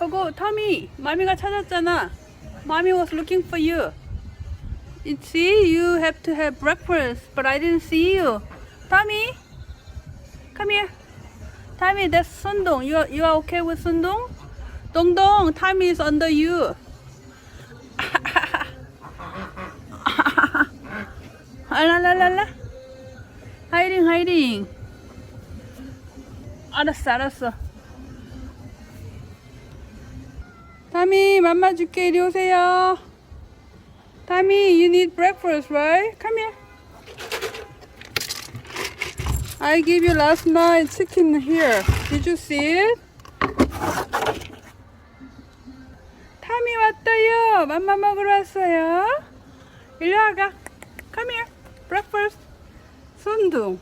어고 타미 마미가 찾았잖아 Mommy was looking for you see you have to have breakfast but I didn't see you Tommy come here Tommy that's Sundong you are, you are okay with Sundong? 동동 Tommy is under you 알랄랄랄라 하이링 하이링 알았어 알았어 타미 맘마 줄게 이리 오세요 타미 you need breakfast right? come here I gave you last night chicken here did you see it? 타미 왔어요 맘마 먹으러 왔어요 일로 와가 come here breakfast 순둥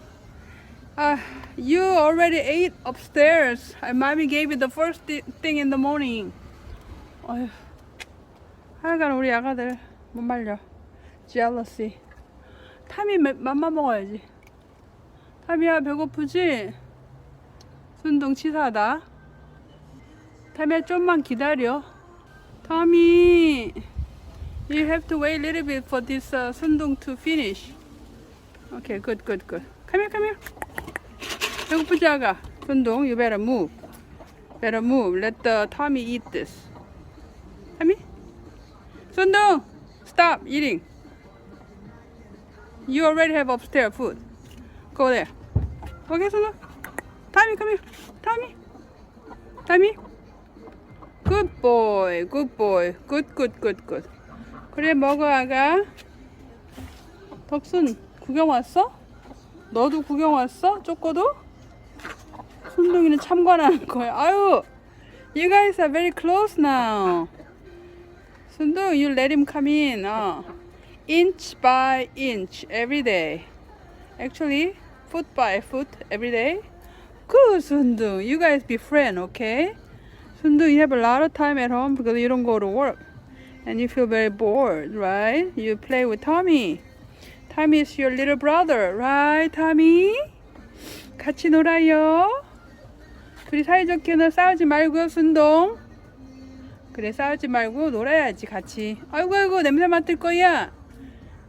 Uh, you already ate upstairs. And mommy gave you the first thi- thing in the morning. 어휴, 하여간 우리 아가들 못 말려. Jealousy. 타미 맘- 맘마 먹어야지. 타미야 배고프지? 순둥 치사하다. 타미야 좀만 기다려. 타미, you have to wait a little bit for this uh, 순둥 to finish. Okay, good, good, good. Come here, come here. 배고프지 아가? 순둥, you better move. Better move. Let the Tommy eat this. 순둥, stop eating. You already have upstairs food. Go there. Okay, 순둥. Tommy, come here. Tommy. Tommy. Good boy, good boy. Good, good, good, good. 그래 먹어 아가. 덕순 구경 왔어? 너도 구경 왔어? 쪼꼬도? 순둥이는 참관하는 거야. 아유, you guys are very close now. 순둥, you let him come in. 어. Inch by inch every day. Actually, foot by foot every day. Good, 순둥. You guys be friend, okay? 순둥, you have a lot of time at home because you don't go to work. And you feel very bored, right? You play with Tommy. Tommy is your little brother, right, Tommy? 같이 놀아요. 둘이 사이좋게는 싸우지 말고요, 순동. 그래, 싸우지 말고 놀아야지, 같이. 아이고, 아이고, 냄새 맡을 거야.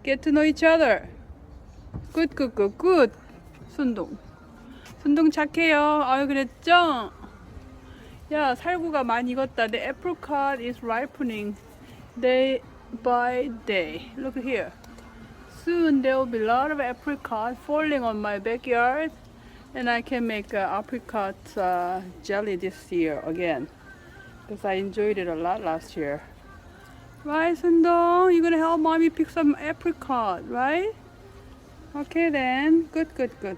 Get to know each other. Good. 순동. 순동 착해요. 아유, 그랬죠? 야, 살구가 많이 익었다. The apricot is ripening day by day. Look here. Soon there will be a lot of apricot falling on my backyard, and I can make uh, apricot uh, jelly this year again because I enjoyed it a lot last year. Right, Sundong? You're gonna help mommy pick some apricot, right? Okay then. Good, good, good.